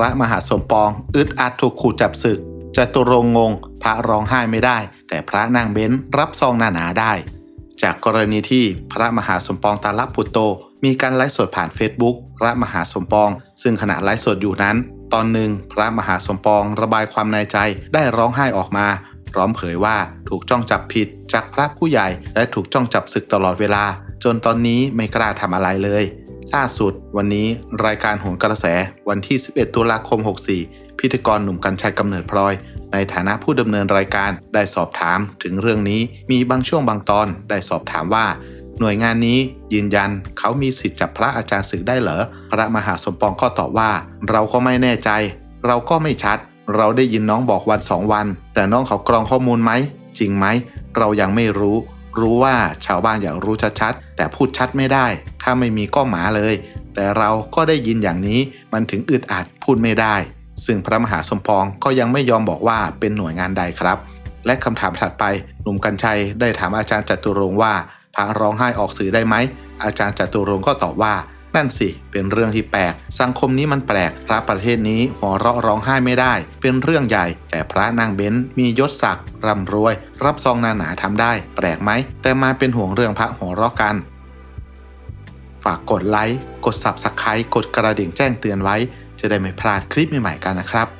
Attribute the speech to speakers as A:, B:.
A: พระมหาสมปอง อึดอัดถูกขู่จับศึกจตุรงงง พระร้องไห้ไม่ได้ แต่พระนางเบ้นรับซองหนาหนาๆได้ จากกรณีที่พระมหาสมปองตาลับปุตโต มีการไลฟ์สดผ่าน Facebook พระมหาสมปอง ซึ่งขณะไลฟ์สดอยู่นั้น ตอนหนึ่งพระมหาสมปองระบายความในใจได้ร้องไห้ออกมา พร้อมเผยว่าถูกจ้องจับผิดจากพระผู้ใหญ่และถูกจ้องจับศึกตลอดเวลา จนตอนนี้ไม่กล้าทำอะไรเลย ล่าสุด วันนี้รายการโหนกระแสวันที่ 11 ตุลาคม 64 พิธีกรหนุ่มกัญชัยกำเนิดพลอย ในฐานะผู้ดำเนินรายการได้สอบถามถึงเรื่องนี้มีบางช่วงบางตอนได้สอบถามว่า หน่วยงานนี้ยืนยันเขามีสิทธิ์จับพระอาจารย์ศึกได้เหรอพระมหาสมปองก็ตอบว่า เราก็ไม่แน่ใจ เราก็ไม่ชัด เราได้ยินน้องบอกวันสองวัน แต่น้องเขากรองข้อมูลไหมจริงไหมเรายังไม่รู้ รู้ว่าชาวบ้านอยากรู้ชัดๆแต่พูดชัดไม่ได้ ถ้าไม่มีก็หมาเลย แต่เราก็ได้ยินอย่างนี้มันถึงอึดอัดพูดไม่ได้ ซึ่งพระมหาสมปองก็ยังไม่ยอมบอกว่าเป็นหน่วยงานใดครับ และคำถามถัดไปหนุ่มกัญชัยได้ถามอาจารย์จตุรงค์ว่าพระร้องไห้ออกสื่อได้ไหมอาจารย์จตุรงค์ก็ตอบว่า นั่นสิ เป็นเรื่องที่แปลก สังคมนี้มันแปลก พระประเทศนี้หัวเราะร้องไห้ไม่ได้ เป็นเรื่องใหญ่ แต่พระนางเบ้นมียศศักดิ์ร่ำรวย รับซองหนาหนาๆทำได้ แปลกไหม แต่มาเป็นห่วงเรื่องพระหัวเราะกัน ฝากกดไลค์ กด s ับสไคร b e กดกระดิ่งแจ้งเตือนไว้ จะได้ไม่พลาดคลิปใหม่ๆกันนะครับ